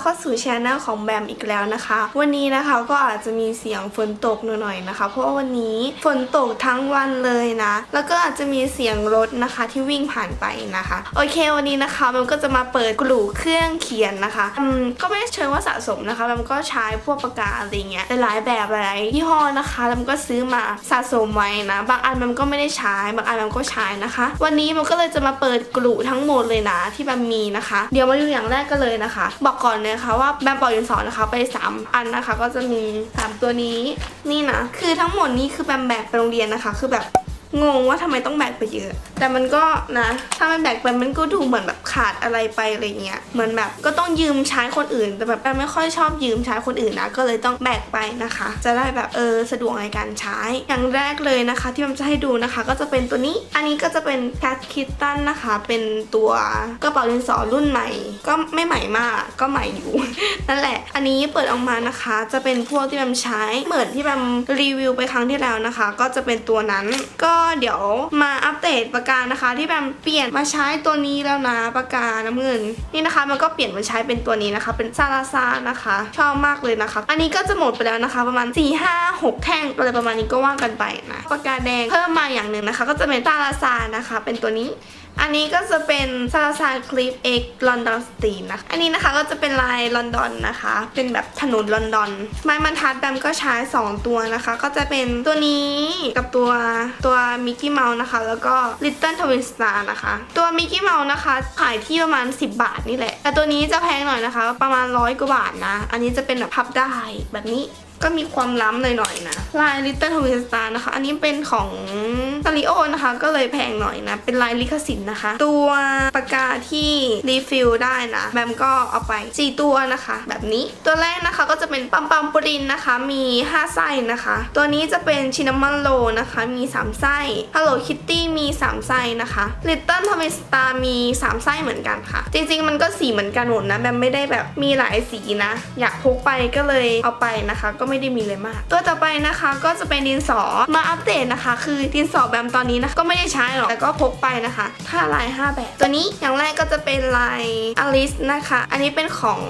เข้าสู่ช anel ของแบมอีกแล้วนะคะ วันนี้นะคะก็อาจจะมีเสียงฝนตกหน่อยๆนะคะ เพราะว่าวันนี้ฝนตกทั้งวันเลยนะ แล้วก็อาจจะมีเสียงรถนะคะที่วิ่งผ่านไปนะคะ โอเควันนี้นะคะแบมก็จะมาเปิดกลุ่เครื่องเขียนนะคะอืมก็ไม่เชิงว่าสะสมนะคะแบมก็ใช้พวกปากกาอะไรเงี้ยหลายๆแบบหลายยี่ห้อนะคะแล้วมันก็ซื้อมาสะสมไว้นะบางอันมันก็ไม่ได้ใช้บางอันมันก็ใช้นะคะ วันนี้มันก็เลยจะมาเปิดกลุ่ทั้งหมดเลยนะที่แบมมีนะคะ เดี๋ยวมาดูอย่างแรกกันเลยนะคะ บอกก่อนเลยนะคะว่าแบมปอยดินสอนะคะไป 3 อันนะคะ ก็จะมี 3 ตัวนี้นี่นะคือทั้งหมดนี้คือแบมแบกไปโรงเรียนนะคะ คือแบบ งงว่าทำไมต้องแบกไปเยอะ แต่มันก็นะ ถ้ามันแบกไปมันก็ดูเหมือนแบบขาดอะไรไปอะไรเงี้ย เหมือนแบบก็ต้องยืมใช้คนอื่น แต่แบบแอนไม่ค่อยชอบยืมใช้คนอื่นนะ ก็เลยต้องแบกไปนะคะ จะได้แบบเออสะดวกในการใช้ อย่างแรกเลยนะคะ ที่มันจะให้ดูนะคะ ก็จะเป็นตัวนี้ อันนี้ก็จะเป็น Cat Kitten นะคะ เป็นตัวกระเป๋าดินสอรุ่นใหม่ ก็ไม่ใหม่มาก ก็ใหม่อยู่ นั่นแหละ อันนี้เปิดออกมานะคะ จะเป็นพวกที่แบมใช้ เหมือนที่แบมรีวิวไปครั้งที่แล้วนะคะ ก็จะเป็นตัวนั้น ก็เดี๋ยวมาอัปเดตปากกานะคะ ที่แบมเปลี่ยนมาใช้ตัวนี้แล้วนะปากกาน้ำเงิน นี่นะคะ มันก็เปลี่ยนมาใช้เป็นตัวนี้นะคะ เป็นซาลาซานะคะ ชอบมากเลยนะคะ อันนี้ก็จะหมดไปแล้วนะคะ ประมาณ 4 5 6 แท่งอะไรประมาณนี้ก็ว่ากันไปนะปากกาแดงเพิ่มมาอย่างหนึ่งนะคะ ก็จะเป็นซาลาซานะคะ เป็นตัวนี้ อันนี้ก็จะเป็นซาลาซาคลิป X ลอนดอนสตีนนะคะ อันนี้นะคะก็จะเป็นลายลอนดอนนะคะ เป็นแบบถนนลอนดอน ไม้บรรทัดแบมก็ใช้ 2 ตัวนะคะ ก็จะเป็นตัวนี้กับตัวตัวมิกกี้เมาส์นะคะ แล้วก็ Little Twin Star นะคะ ตัวมิกกี้เมาส์นะคะขายที่ประมาณ 10 บาทนี่แหละ แต่ตัวนี้จะแพงหน่อยนะคะ ประมาณร้อยกว่าบาทนะ อันนี้จะเป็นแบบพับได้แบบนี้ ก็มีความล้ำหน่อยๆนะลาย Little Twin Star นะคะ อันนี้เป็นของซาริโอนะคะ ก็เลยแพงหน่อยนะ เป็นลายลิขสิทธิ์นะคะ ตัวปากกาที่รีฟิลได้นะแบมก็เอาไป 4 ตัวนะคะ แบบนี้ตัวแรกนะคะก็จะเป็นปัมปัมปรินนะคะ มี 5 ไส้นะคะ ตัวนี้จะเป็นชินามอนโลนะคะ มี 3 ไส้ Hello Kitty มี 3 ไส้นะคะ Little Twin Star มี 3 ไส้เหมือนกันค่ะ จริงๆมันก็สีเหมือนกันหมดนะแบมไม่ได้แบบมีหลายสีนะ อยากพกไปก็เลยเอาไปนะคะก็ไม่ได้มีเลยมาก ตัวต่อไปนะคะก็จะเป็นดินสอมาอัปเดตนะคะ คือดินสอแบมตอนนี้นะก็ไม่ได้ใช้หรอกแต่ก็พกไปนะคะ5ลาย 5 แบบ ตัวนี้อย่างแรกก็จะเป็นลายอลิสนะคะ อันนี้เป็นของ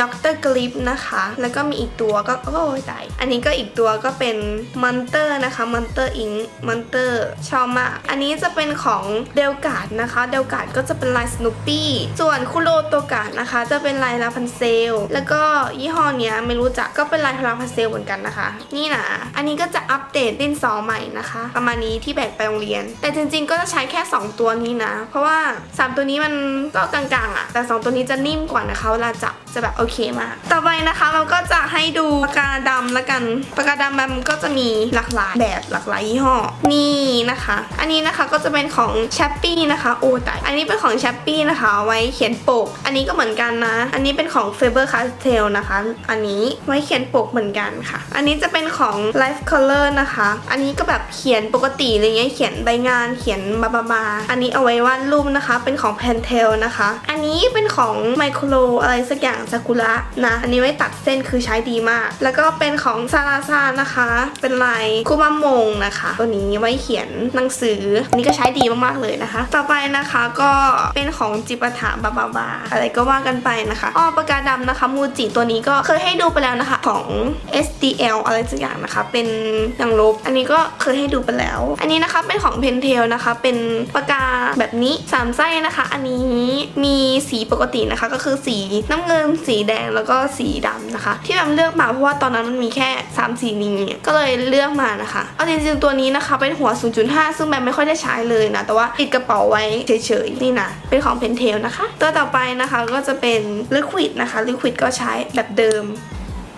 ดรกลิปนะคะ แล้วก็มีอีกตัวก็โอ้ยตายอันนี้ก็อีกตัวก็เป็นมอนเตอร์นะคะมอนเตอร์อิงมอนเตอร์ชอบมาก อันนี้จะเป็นของเดลกาดนะคะ เดลกาดก็จะเป็นลายสนุปปี้ส่วนคุโรโตกาดนะคะ จะเป็นลายลาพันเซล แล้วก็ยี่ห้อเนี้ยไม่รู้จักก็เป็นลายลาพันเซลเหมือนกันนะคะ นี่นะอันนี้ก็จะอัปเดตดินสอใหม่นะคะ ประมาณนี้ที่แบกไปโรงเรียน แต่จริงๆก็จะใช้แค่ 2 ตัวนี้นะ เพราะว่า 3 ตัวนี้มันก็กลางๆอะแต่ 2 ตัวนี้จะนิ่มกว่านะคะเวลาจับจะแบบโอเคมาก ต่อไปนะคะเราก็จะให้ดูปากกาดำละกัน ปากกาดำมันก็จะมีหลากหลายแบบหลากหลายยี่ห้อ นี่นะคะ อันนี้นะคะก็จะเป็นของแชปปี้นะคะโอ้ตายอันนี้เป็นของแชปปี้นะคะ ไว้เขียนปก อันนี้ก็เหมือนกันนะ อันนี้เป็นของ Faber Castell นะคะ อันนี้ไว้เขียนปกเหมือนกันค่ะ อันนี้จะเป็นของ Life Color นะคะ อันนี้ก็แบบเขียนปกติอะไรเงี้ยเขียนใบงานเขียนบาบาบาอันนี้เอาไว้วาดรูปนะคะ เป็นของ Pentel นะคะ อันนี้เป็นของ Micro อะไรสักอย่างซากุระนะ อันนี้ไว้ตัดเส้นคือใช้ดีมาก แล้วก็เป็นของซาราซานะคะ เป็นลายคุมามงนะคะ ตัวนี้ไว้เขียนหนังสือ อันนี้ก็ใช้ดีมากๆเลยนะคะ ต่อไปนะคะก็เป็นของจิปาถาบาบาบาอะไรก็ว่ากันไปนะคะ อ้อปากกาดำนะคะ มูจิตัวนี้ก็เคยให้ดูไปแล้วนะคะของ SDL อะไรสักอย่างนะคะ เป็นอย่างลบ อันนี้ก็เคยให้ดูไปแล้ว อันนี้นะคะเป็นของ Pentel นะคะ เป็นปากกาแบบนี้สามไส้นะคะ อันนี้มีสีปกตินะคะ ก็คือสีน้ำเงิน สีแดงแล้วก็สีดำนะคะ ที่แบบเลือกมาเพราะว่าตอนนั้นมันมีแค่ 3 สีนี้ก็เลยเลือกมานะคะเอาจริงๆตัวนี้นะคะเป็นหัว 0.5 ซึ่งแบมไม่ค่อยได้ใช้เลยนะ แต่ว่าติดกระเป๋าไว้เฉยๆนี่นะเป็นของ Pentel นะคะ ตัวต่อไปนะคะก็จะเป็น Liquid นะคะ Liquid ก็ใช้แบบเดิม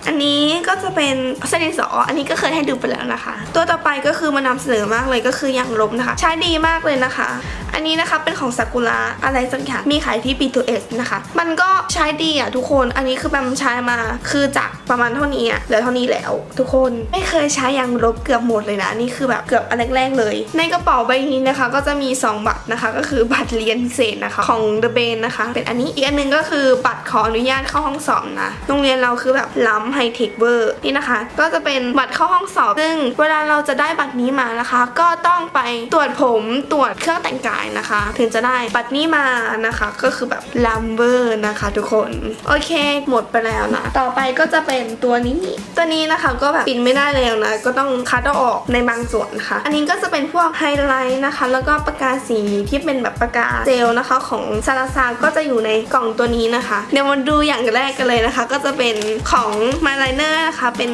อันนี้ก็จะเป็นเส้นดินสอ อันนี้ก็เคยให้ดูไปแล้วนะคะ ตัวต่อไปก็คือมานำเสนอมากเลยก็คือยางลบนะคะ ใช้ดีมากเลยนะคะ อันนี้นะคะเป็นของซากุระอะไรสักอย่างมีขายที่ B2S นะคะ มันก็ใช้ดีอะทุกคน อันนี้คือแบมใช้มาคือจากประมาณเท่านี้อะเหลือเท่านี้แล้ว ทุกคนไม่เคยใช้ยางลบเกือบหมดเลยนะนี่คือแบบเกือบอันแรกๆเลย ในกระเป๋าใบนี้นะคะ ก็จะมี 2 บัตรนะคะ ก็คือบัตรเรียนพิเศษนะคะของ The b a n นะคะ เป็นอันนี้อีกอันหนึงก็คือบัตรขออนุญาตเข้าห้องสอบนะโรงเรียนเราคือแบบล้ำไฮเทคเวอร์นี่นะคะ ก็จะเป็นบัตรเข้าห้องสอบ ซึ่งเวลาเราจะได้บัตรนี้มานะคะ ก็ต้องไปตรวจผมตรวจเครื่องแต่งกายนะคะ ถึงจะได้บัตรนี้มานะคะ ก็คือแบบลัมเบอร์นะคะทุกคน โอเค หมดไปแล้วนะ ต่อไปก็จะเป็นตัวนี้ ตัวนี้นะคะก็แบบปิดไม่ได้แล้วนะ ก็ต้องคัดเอาออกในบางส่วนนะคะอันนี้ก็จะเป็นพวกไฮไลท์นะคะ แล้วก็ปากกาสีที่เป็นแบบปากกาเจลนะคะ ของซาลาซาก็จะอยู่ในกล่องตัวนี้นะคะ เดี๋ยวมาดูอย่างแรกกันเลยนะคะ ก็จะเป็นของมาไลเนอร์นะคะ เป็น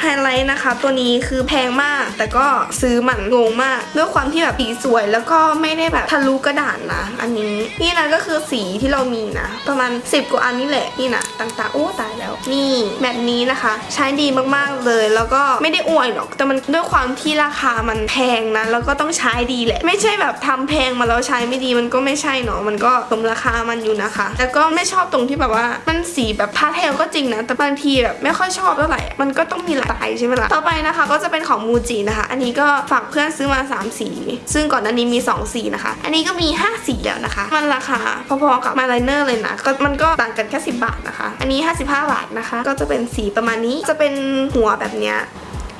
ไฮไลท์นะคะ ตัวนี้คือแพงมาก แต่ก็ซื้อหมันงงมาก ด้วยความที่แบบสีสวยแล้วก็ไม่ได้แบบทะลุกระดาษนะ อันนี้ นี่นะก็คือสีที่เรามีนะ ประมาณ 10 กว่าอันนี่แหละ นี่นะต่างๆโอ้ตายแล้ว นี่แบบนี้นะคะ ใช้ดีมากๆเลย แล้วก็ไม่ได้อวยหรอก แต่มันด้วยความที่ราคามันแพงนะ แล้วก็ต้องใช้ดีแหละ ไม่ใช่แบบทำแพงมาแล้วใช้ไม่ดีมันก็ไม่ใช่เนาะ มันก็สมราคามันอยู่นะคะแล้วก็ไม่ชอบตรงที่แบบว่ามันสีแบบพาสเทลก็จริงนะ แต่บางทีแบบไม่ค่อยชอบเท่าไหร่ มันก็ต้องมีหลากหลายใช่ไหมล่ะ ต่อไปนะคะก็จะเป็นของมูจินะคะ อันนี้ก็ฝากเพื่อนซื้อมา 3 สี ซึ่งก่อนหน้านี้มี 2 สีนะคะ อันนี้ก็มี 5 สีแล้วนะคะ มันราคาพอๆกับมาไลเนอร์เลยนะก็มันก็ต่างกันแค่ 10 บาทนะคะ อันนี้ 55 บาทนะคะ ก็จะเป็นสีประมาณนี้ จะเป็นหัวแบบเนี้ย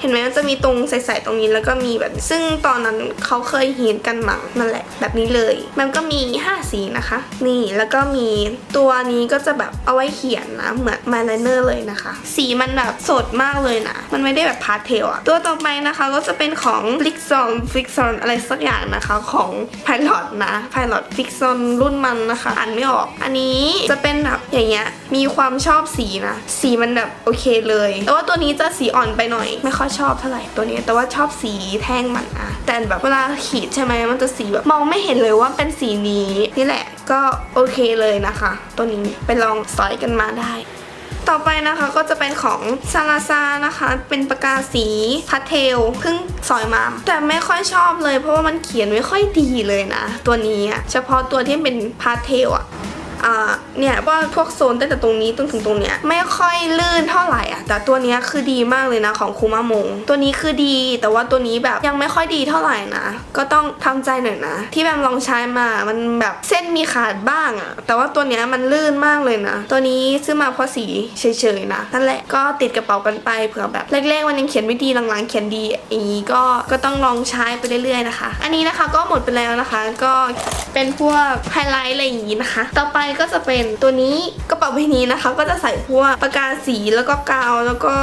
เห็นไหมมันจะมีตรงใสๆตรงนี้แล้วก็มีแบบ ซึ่งตอนนั้นเขาเคยฮิตกันมั้งนั่นแหละ แบบนี้เลย มันก็มี 5 สีนะคะ นี่แล้วก็มีตัวนี้ก็จะแบบเอาไว้เขียนนะ เหมือนมาไลเนอร์เลยนะคะ สีมันแบบสดมากเลยนะ มันไม่ได้แบบพาสเทลอะตัวต่อไปนะคะก็จะเป็นของ f l i x o n f l i x o n อะไรสักอย่างนะคะของ Pilot นะ Pilot f l i x o n รุ่นมันนะคะอ่านไม่ออก อันนี้จะเป็นแบบอย่างเงี้ยมีความชอบสีนะ สีมันแบบโอเคเลยแต่ว่าตัวนี้จะสีอ่อนไปหน่อยไม่ค่อยชอบเท่าไหร่ตัวนี้ แต่ว่าชอบสีแท่งมันอะแต่แบบเวลาขีดใช่ไหมมันจะสีแบบมองไม่เห็นเลยว่าเป็นสีนี้นี่แหละก็โอเคเลยนะคะ ตัวนี้ไปลองสอยกันมาได้ต่อไปนะคะก็จะเป็นของซาลาซานะคะ เป็นปากกาสีพาสเทลเพิ่งสอยมา แต่ไม่ค่อยชอบเลยเพราะว่ามันเขียนไม่ค่อยดีเลยนะ ตัวนี้เฉพาะตัวที่เป็นพาสเทลอะ เนี่ยว่าพวกโซนตั้งแต่ตรงนี้จนถึงตรงเนี้ยไม่ค่อยลื่นเท่าไหร่อะแต่ตัวเนี้ยคือดีมากเลยนะของคูมามง ตัวนี้คือดี แต่ว่าตัวนี้แบบยังไม่ค่อยดีเท่าไหร่นะ ก็ต้องทำใจหน่อยนะ ที่แบบลองใช้มามันแบบเส้นมีขาดบ้างอะ แต่ว่าตัวเนี้ยมันลื่นมากเลยนะ ตัวนี้ซื้อมาเพราะสีเฉยๆนะนั่นแหละก็ติดกระเป๋ากันไปเผื่อแบบแรกๆมันยังเขียนไม่ดีหลังๆเขียนดีอย่างนี้ก็ก็ต้องลองใช้ไปเรื่อยๆนะคะ อันนี้นะคะก็หมดไปแล้วนะคะก็ เป็นพวกไฮไลท์อะไรอย่างนี้นะคะ ต่อไปก็จะเป็นตัวนี้กระเป๋าใบนี้นะคะ ก็จะใส่พวกปากกาสีแล้วก็กาวแล้วก็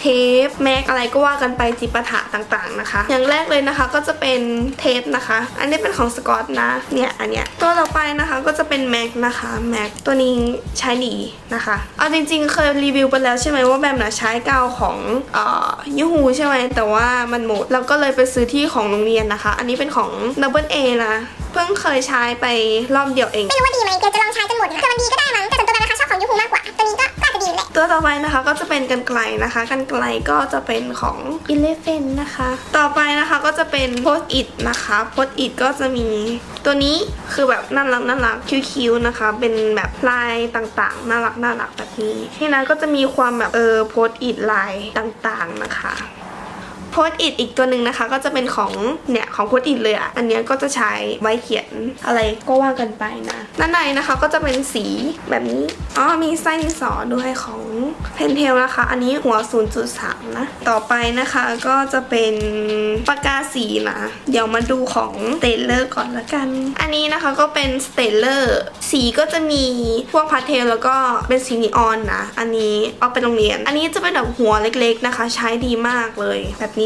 เทปแม็กอะไรก็ว่ากันไปจิปาถะต่างๆนะคะ อย่างแรกเลยนะคะก็จะเป็นเทปนะคะ อันนี้เป็นของสกอตนะเนี่ยอันเนี้ยตัวต่อไปนะคะก็จะเป็นแม็กนะคะแม็กตัวนี้ใช้ดีนะคะเอาจริงๆเคยรีวิวไปแล้วใช่ไหมว่าแบมนะใช้กาวของเอ่อยูฮูใช่ไหมแต่ว่ามันหมดเราก็เลยไปซื้อที่ของโรงเรียนนะคะ อันนี้เป็นของ Double A นะ พิ่งเคยใช้ไปรอบเดียวเอง ไม่รู้ว่าดีไหมเดี๋ยวจะลองใช้จนหมดคือมันดีก็ได้มั้งแต่ส่วนตัวแบมนะคะชอบของยูฮูมากกว่า ตัวนี้ก็ก็อาจจะดีอยู่แหละตัวต่อไปนะคะก็จะเป็นกันไกลนะคะกันไกลก็จะเป็นของ Eleven นะคะ ต่อไปนะคะก็จะเป็น Post It นะคะ Post It ก็จะมีตัวนี้คือแบบน่ารักน่ารักคิ้วๆนะคะ เป็นแบบลายต่างๆน่ารักน่ารักแบบนี้ที่นั้นก็จะมีความแบบเออ Post It ลายต่างๆนะคะโพสต์อิดอีกตัวหนึ่งนะคะ ก็จะเป็นของเนี่ยของโพสต์อิดเลยอะ อันเนี้ยก็จะใช้ไว้เขียนอะไรก็ว่ากันไปนะด้านในนะคะก็จะเป็นสีแบบนี้อ๋อมีไส้ดินสอด้วยของเพนเทลนะคะ อันนี้หัว 0.3 นะ ต่อไปนะคะก็จะเป็นปากกาสีนะ เดี๋ยวมาดูของสเตลเลอร์ก่อนละกัน อันนี้นะคะก็เป็นสเตลเลอร์สีก็จะมีพวกพาสเทลแล้วก็เป็นสีนีออนนะ อันนี้เอาไปโรงเรียน อันนี้จะเป็นแบบหัวเล็กๆนะคะ ใช้ดีมากเลยแบบนี้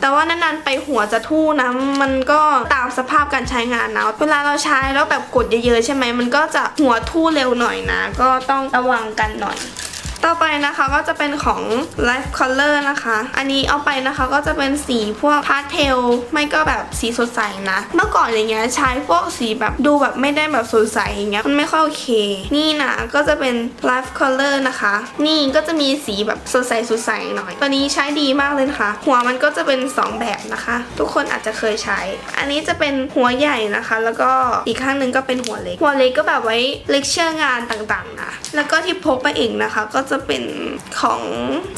แต่ว่านานๆไปหัวจะทู่นะมันก็ตามสภาพการใช้งานนะเวลาเราใช้แล้วแบบกดเยอะๆใช่ไหมมันก็จะหัวทู่เร็วหน่อยนะ ก็ต้องระวังกันหน่อย ต่อไปนะคะก็จะเป็นของ Life Color นะคะ อันนี้เอาไปนะคะก็จะเป็นสีพวกพาสเทลไม่ก็แบบสีสดใสนะ เมื่อก่อนอย่างเงี้ยใช้พวกสีแบบดูแบบไม่ได้แบบสดใสอย่างเงี้ยมันไม่ค่อยโอเค นี่นะก็จะเป็น Life Color นะคะ นี่ก็จะมีสีแบบสดใสสดใสหน่อย ตัวนี้ใช้ดีมากเลยนะคะ หัวมันก็จะเป็น 2 แบบนะคะ ทุกคนอาจจะเคยใช้ อันนี้จะเป็นหัวใหญ่นะคะ แล้วก็อีกข้างหนึงก็เป็นหัวเล็ก หัวเล็กก็แบบไว้เลคเชอร์งานต่างๆนะแล้วก็ที่พกไปอีกนะคะ ก็จะจะเป็นของ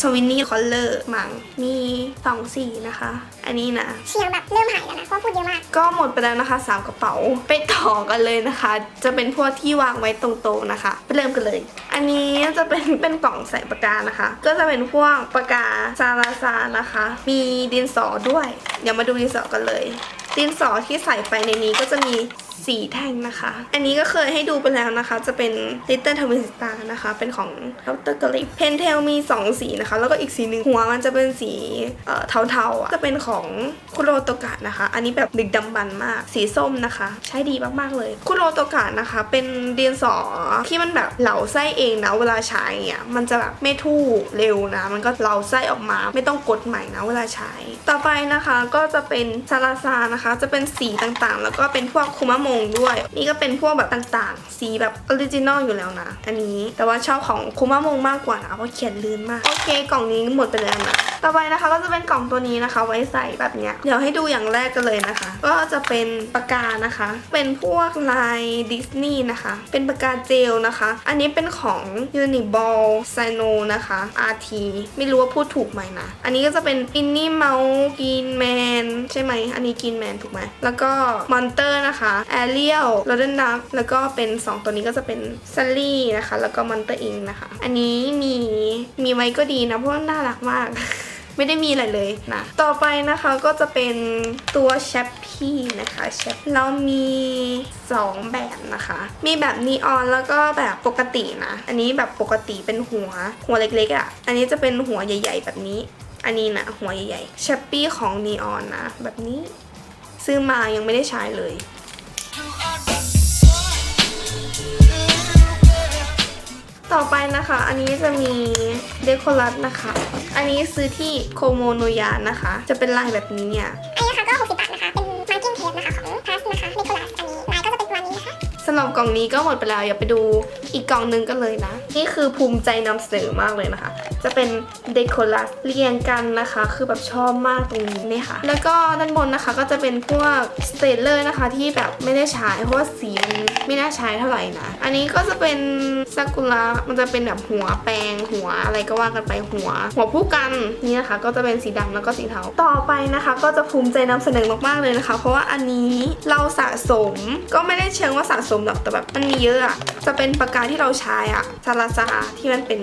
สวินนี่คอลเลอร์มังมีสองสีนะคะ อันนี้นะ เสียงแบบเริ่มหายแล้วนะเพราะพูดเยอะมาก ก็หมดไปแล้วนะคะสามกระเป๋าไปต่อกันเลยนะคะ จะเป็นพวกที่วางไว้ตรงๆนะคะ ไปเริ่มกันเลย อันนี้จะเป็นเป็นกล่องใส่ปากกานะคะ ก็จะเป็นพวกปากกาซาลาซานะคะ มีดินสอด้วย เดี๋ยวมาดูดินสอกันเลย ดินสอที่ใส่ไปในนี้ก็จะมีสีแท่งนะคะ อันนี้ก็เคยให้ดูไปแล้วนะคะ จะเป็น Little Twin Star นะคะ เป็นของดรกลิปเพนเทลมี 2 สีนะคะ แล้วก็อีกสีหนึ่งหัวมันจะเป็นสีเทาๆอะจะเป็นของคุโรโตกะนะคะ อันนี้แบบดึกดำบรรพ์มาก สีส้มนะคะ ใช้ดีมากๆเลย คุโรโตกะนะคะ เป็นดินสอที่มันแบบเหลาไส้เองนะ เวลาใช้อะมันจะแบบไม่ทู่เร็วนะ มันก็เหลาไส้ออกมา ไม่ต้องกดใหม่นะเวลาใช้ ต่อไปนะคะก็จะเป็นซาลาซานะคะ จะเป็นสีต่างๆ แล้วก็เป็นพวกคุมะมงด้วย นี่ก็เป็นพวกแบบต่างๆ สีแบบออริจินอลอยู่แล้วนะ อันนี้แต่ว่าชอบของคุมะมงมากกว่านะเพราะเขียนลื่นมาก โอเค กล่องนี้หมดไปแล้วนะต่อไปนะคะก็จะเป็นกล่องตัวนี้นะคะ ไว้ใส่แบบเนี้ยเดี๋ยวให้ดูอย่างแรกกันเลยนะคะ ก็จะเป็นปากกานะคะ เป็นพวกลายดิสนีย์นะคะ เป็นปากกาเจลนะคะ อันนี้เป็นของ Uniball s i n o นะคะ RT ไม่รู้ว่าพูดถูกไหมนะ อันนี้ก็จะเป็น i n n i e Mouse Green Man ใช่ไหม อันนี้ Green Man ถูกไหม แล้วก็ Monster นะคะ Ariel r o d e n Duck แล้วก็เป็น 2 ตัวนี้ก็จะเป็น Sally นะคะ แล้วก็ Monster Inc นะคะ อันนี้มีมีไว้ก็ดีนะเพราะว่าน่ารักมากไม่ได้มีอะไรเลยนะ ต่อไปนะคะก็จะเป็นตัวแชปพี่นะคะแชปเรามี 2 แบบนะคะ มีแบบนีออนแล้วก็แบบปกตินะ อันนี้แบบปกติเป็นหัวหัวเล็กๆอะ่ะ อันนี้จะเป็นหัวใหญ่ ๆ แบบนี้ อันนี้นะหัวใหญ่ๆแชปปี้ของนีออนนะ แบบนี้ซื้อมายังไม่ได้ใช้เลย ต่อไปนะคะ อันนี้จะมีเดคอรัสนะคะ อันนี้ซื้อที่โคโมโนยานะคะ จะเป็นลายแบบนี้เนี่ย อันนี้ราคาก็ 60 บาทนะคะ เป็นมาร์กิ้งเทปนะคะ ของพาสนะคะนิโคลัสอันนี้ลายก็จะเป็นประมาณนี้นะคะสำหรับกล่องนี้ก็หมดไปแล้วอย่าไปดูอีกกล่องหนึ่งกันเลยนะ นี่คือภูมิใจนำเสนอมากเลยนะคะ จะเป็นเดคอรัสเรียงกันนะคะ คือแบบชอบมากตรงนี้เนี่ยค่ะ แล้วก็ด้านบนนะคะก็จะเป็นพวกสเตลเลอร์นะคะที่แบบไม่ได้ใช้เพราะว่าสีมันไม่น่าใช้เท่าไหร่นะ อันนี้ก็จะเป็นซากุระมันจะเป็นแบบหัวแปรงหัวอะไรก็ว่ากันไปหัว หัวผู้กันนี่นะคะ ก็จะเป็นสีดำแล้วก็สีเทาต่อไปนะคะ ก็จะภูมิใจนำเสนอมากๆเลยนะคะ เพราะว่าอันนี้เราสะสมก็ไม่ได้เชิงว่าสะสมหรอกแต่แบบมันมีเยอะอะจะเป็นปากกาที่เราใช้อะซาลาซาที่มันเป็น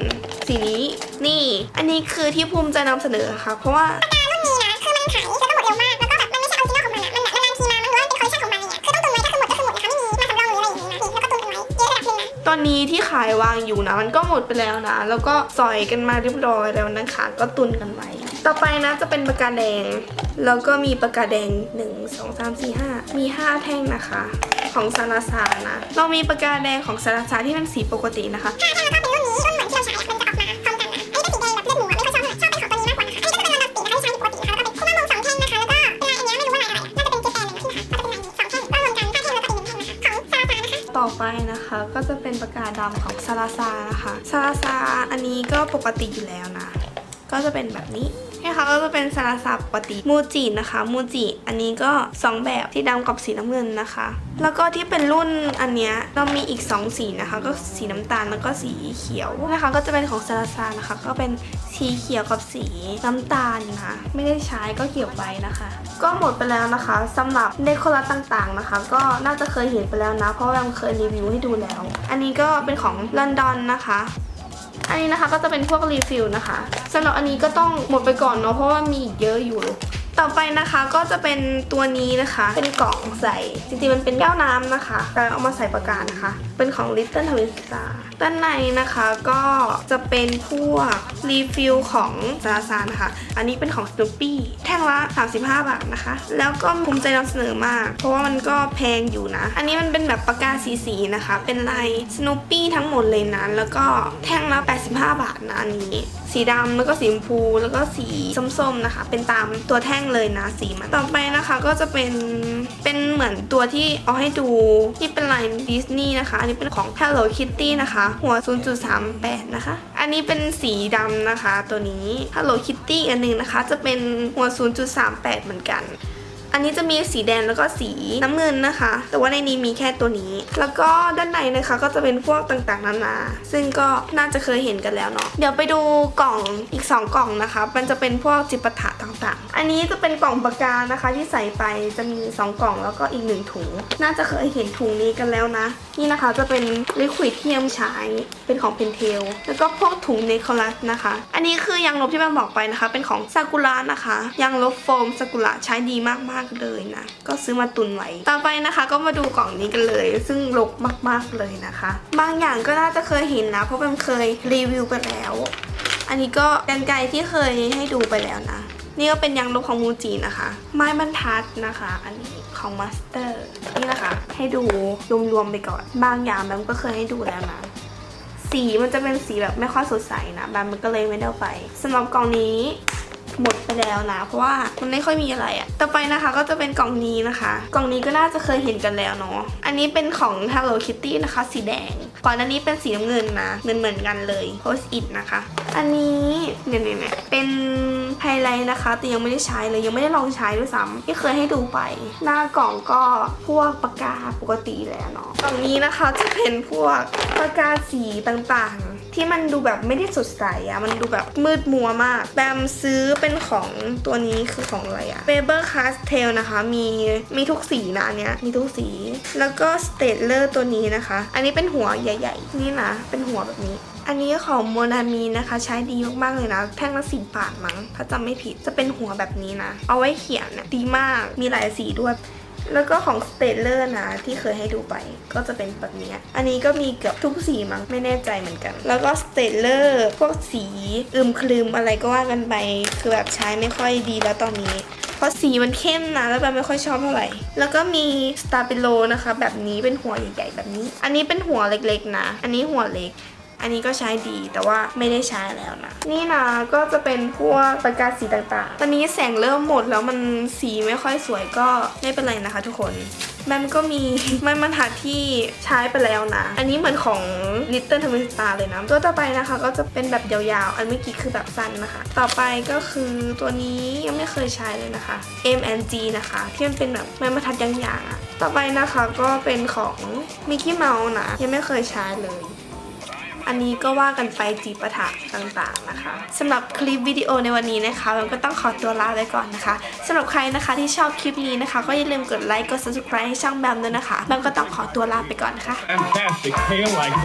สีนี้ นี่ อันนี้คือที่ภูมิใจนำเสนอค่ะ เพราะว่าปากการุ่นนี้นะคือมันขายคือต้องหมดเร็วมากแล้วก็แบบมันไม่ใช่ออริจินอลของมันอะมันแบบนานๆทีมามันรู้ว่าเป็นคอลเลคชันของมันเนี่ยคือต้องตุนไว้ก็คือหมดก็คือหมดนะคะไม่มีมาสำรองหรืออะไรอย่างนี้นะพี่แล้วก็ตุนกันไว้เยอะระดับหนึงนะตอนนี้ที่ขายวางอยู่นะมันก็หมดไปแล้วนะ แล้วก็สอยกันมาเรียบร้อยแล้วนะคะ ก็ตุนกันไว้ต่อไปนะจะเป็นปากกาแดง แล้วก็มีปากกาแดง 1 2 3 4 5 มี 5 แท่งนะคะ ของซาลาซานะ เรามีปากกาแดงของซาลาซาที่เป็นสีปกตินะคะถ้าถ้าแล้วก็เป็นรุ่นนี้รุ่นใหม่ที่เราใช้มันจะออกมาพร้อมกันนะอันนี้เป็นสีแดงแบบเลือดหมูอะไม่ค่อยชอบเท่าไหร่ชอบเป็นของตัวนี้มากกว่านะคะอันนี้ก็เป็นลอนดอนสตินะคะชอยู่ปกตินะคะแล้วก็เป็นคู่มามงสองแท่งนะคะแล้วก็ลายอันนี้ไม่รู้ว่าอะไรอะน่าจะเป็นเจแปนเลยนะพี่นะคะก็จะเป็นลายนี้สองแท่งก็รวมกันห้าแท่งแล้วก็อีกหนึ่งแท่งนะคะของซาลาซานะคะต่อไปนะคะก็จะเป็นปากกาดำของซาลาซานะคะซาลาซาอันนี้ก็ปกติอยู่แล้วนะ ก็จะเป็นแบบนี้ นะคะก็จะเป็นซาลาซาปกติมูจินะคะมูจิอันนี้ก็ 2 แบบสีดำกับสีน้ำเงินนะคะ แล้วก็ที่เป็นรุ่นอันเนี้ยเรามีอีก 2 สีนะคะ ก็สีน้ำตาลแล้วก็สีเขียวนะคะ ก็จะเป็นของซาลาซานะคะ ก็เป็นสีเขียวกับสีน้ำตาลนะคะไม่ได้ใช้ก็เก็บไว้นะคะ ก็หมดไปแล้วนะคะสำหรับเดคอรัสต่างๆนะคะ ก็น่าจะเคยเห็นไปแล้วนะ เพราะว่าเราเคยรีวิวให้ดูแล้ว อันนี้ก็เป็นของลอนดอนนะคะ อันนี้นะคะก็จะเป็นพวกรีฟิลนะคะสำหรับอันนี้ก็ต้องหมดไปก่อนเนาะเพราะว่ามีอีกเยอะอยู่ ต่อไปนะคะก็จะเป็นตัวนี้นะคะ เป็นกล่องใส่จริงๆมันเป็นแก้วน้ำนะคะแต่เอามาใส่ปากกานะคะ เป็นของ Little Twista ด้านในนะคะก็จะเป็นพวกรีฟิลของซาซานะคะอันนี้เป็นของ Snoopy แท่งละ 35 บาทนะคะ แล้วก็ภูมิใจนำเสนอมาก เพราะว่ามันก็แพงอยู่นะ อันนี้มันเป็นแบบปากกาสีๆนะคะ เป็นลาย Snoopy ทั้งหมดเลยนะ แล้วก็แท่งละ 85 บาทนะอันนี้สีดำแล้วก็สีชมพูแล้วก็สีส้มๆนะคะ เป็นตามตัวแท่งเลยนะสีมันต่อไปนะคะก็จะเป็นเป็นเหมือนตัวที่เอาให้ดูที่เป็นลายดิสนีย์นะคะนนี้เป็นของ Hello Kitty นะคะ หัว 0.38 นะคะ อันนี้เป็นสีดำนะคะ ตัวนี้ Hello Kitty อันหนึงนะคะ จะเป็นหัว 0.38 เหมือนกัน อันนี้จะมีสีแดงแล้วก็สีน้ำเงินนะคะ แต่ว่าในนี้มีแค่ตัวนี้ แล้วก็ด้านในนะคะก็จะเป็นพวกต่างๆนานา ซึ่งก็น่าจะเคยเห็นกันแล้วเนาะ เดี๋ยวไปดูกล่องอีก 2 กล่องนะคะ มันจะเป็นพวกจิปาถะต่างๆ อันนี้จะเป็นกล่องปากกานะคะที่ใส่ไปจะมี 2 กล่องแล้วก็อีกหนึ่งถุง น่าจะเคยเห็นถุงนี้กันแล้วนะ นี่นะคะจะเป็น ลิควิดที่ยังใช้เป็นของเพนเทลแล้วก็พวกถุงเนคอลัสนะคะ อันนี้คือ ยางลบที่แม่บอกไปนะคะ เป็นของซากุระนะคะ ยางลบโฟมซากุระใช้ดีมากๆเลยนะ ก็ซื้อมาตุนไว้ ต่อไปนะคะ ก็มาดูกล่องนี้กันเลย ซึ่งลกมากๆเลยนะคะ บางอย่างก็น่าจะเคยเห็นนะ เพราะมันเคยรีวิวไปแล้ว อันนี้ก็กันไกรที่เคยให้ดูไปแล้วนะ นี่ก็เป็นยางลบของมูจินะคะ ไม้บรรทัดนะคะ อันนี้ ของมาสเตอร์นี่นะคะ ให้ดูรวมๆไปก่อน บางอย่างแบมก็เคยให้ดูแล้วนะสีมันจะเป็นสีแบบไม่ค่อยสดใสนะแบมมันก็เลยไม่ได้ไปสำหรับกล่องนี้หมดไปแล้วนะ เพราะว่ามันไม่ค่อยมีอะไรอะต่อไปนะคะก็จะเป็นกล่องนี้นะคะ กล่องนี้ก็น่าจะเคยเห็นกันแล้วเนาะ อันนี้เป็นของ Hello Kitty นะคะ สีแดง ก่อนอันนี้เป็นสีน้ำเงินนะ เงินเหมือนกันเลย Post it นะคะ อันนี้เนี่ยเนี่ยเป็นไฮไลท์นะคะ แต่ยังไม่ได้ใช้เลยยังไม่ได้ลองใช้ด้วยซ้ำที่เคยให้ดูไป หน้ากล่องก็พวกปากกาปกติแหละเนาะกล่องนี้นะคะจะเป็นพวกปากกาสีต่างๆ ที่มันดูแบบไม่ได้สดใสอะมันดูแบบมืดมัวมากแบมซื้อเป็นของตัวนี้คือของอะไรอะ Faber Castell นะคะมีมีทุกสีนะอันเนี้ยมีทุกสี แล้วก็ Staedtler ตัวนี้นะคะ อันนี้เป็นหัวใหญ่ ๆ นี่นะเป็นหัวแบบนี้ อันนี้ของโมนามีนะคะ ใช้ดีมากๆเลยนะ แท่งละสิบบาทมั้ง ถ้าจำไม่ผิดจะเป็นหัวแบบนี้นะ เอาไว้เขียนนะดีมากมีหลายสีด้วยแล้วก็ของ s t a d l e r นะ ที่เคยให้ดูไปก็จะเป็นแบบนี้ อันนี้ก็มีเกือบทุกสีมั้งไม่แน่ใจเหมือนกัน แล้วก็ s t a d l e r พวกสีอึมคลืมอะไรก็ว่ากันไป คือแบบใช้ไม่ค่อยดีแล้วตอนนี้ เพราะสีมันเข้มนะแล้วแบบไม่ค่อยชอบเท่าไหร่ แล้วก็มี s t a b i l o นะคะ แบบนี้เป็นหัวใหญ่ๆแบบนี้ อันนี้เป็นหัวเล็กๆนะ อันนี้หัวเล็ก อันนี้ก็ใช้ดีแต่ว่าไม่ได้ใช้แล้วนะ นี่นะก็จะเป็นพวกปากกาสีต่างๆ ตอนนี้แสงเริ่มหมดแล้วมันสีไม่ค่อยสวยก็ไม่เป็นไรนะคะทุกคนแบมก็มีไม้บรรทัดที่ใช้ไปแล้วนะ อันนี้เหมือนของ Little t o m a t o เลยนะ ตัวต่อไปนะคะก็จะเป็นแบบยาวๆ อันเมื่อกี้คือแบบสั้นนะคะ ต่อไปก็คือตัวนี้ยังไม่เคยใช้เลยนะคะ M N G นะคะที่มันเป็นแบบไม้บรรทัดยางๆอะต่อไปนะคะก็เป็นของ Mickey Mouse นะ ยังไม่เคยใช้เลย อันนี้ก็ว่ากันไปจีปะถะต่างๆนะคะสำหรับคลิปวิดีโอในวันนี้นะคะมันก็ต้องขอตัวลาไปก่อนนะคะสำหรับใครนะคะที่ชอบคลิปนี้นะคะ ก็อย่าลืมกดไลค์กด subscribe ให้ช่องแบมด้วยนะคะแบมก็ต้องขอตัวลาไปก่อนค่ะ Fantastic. Tail like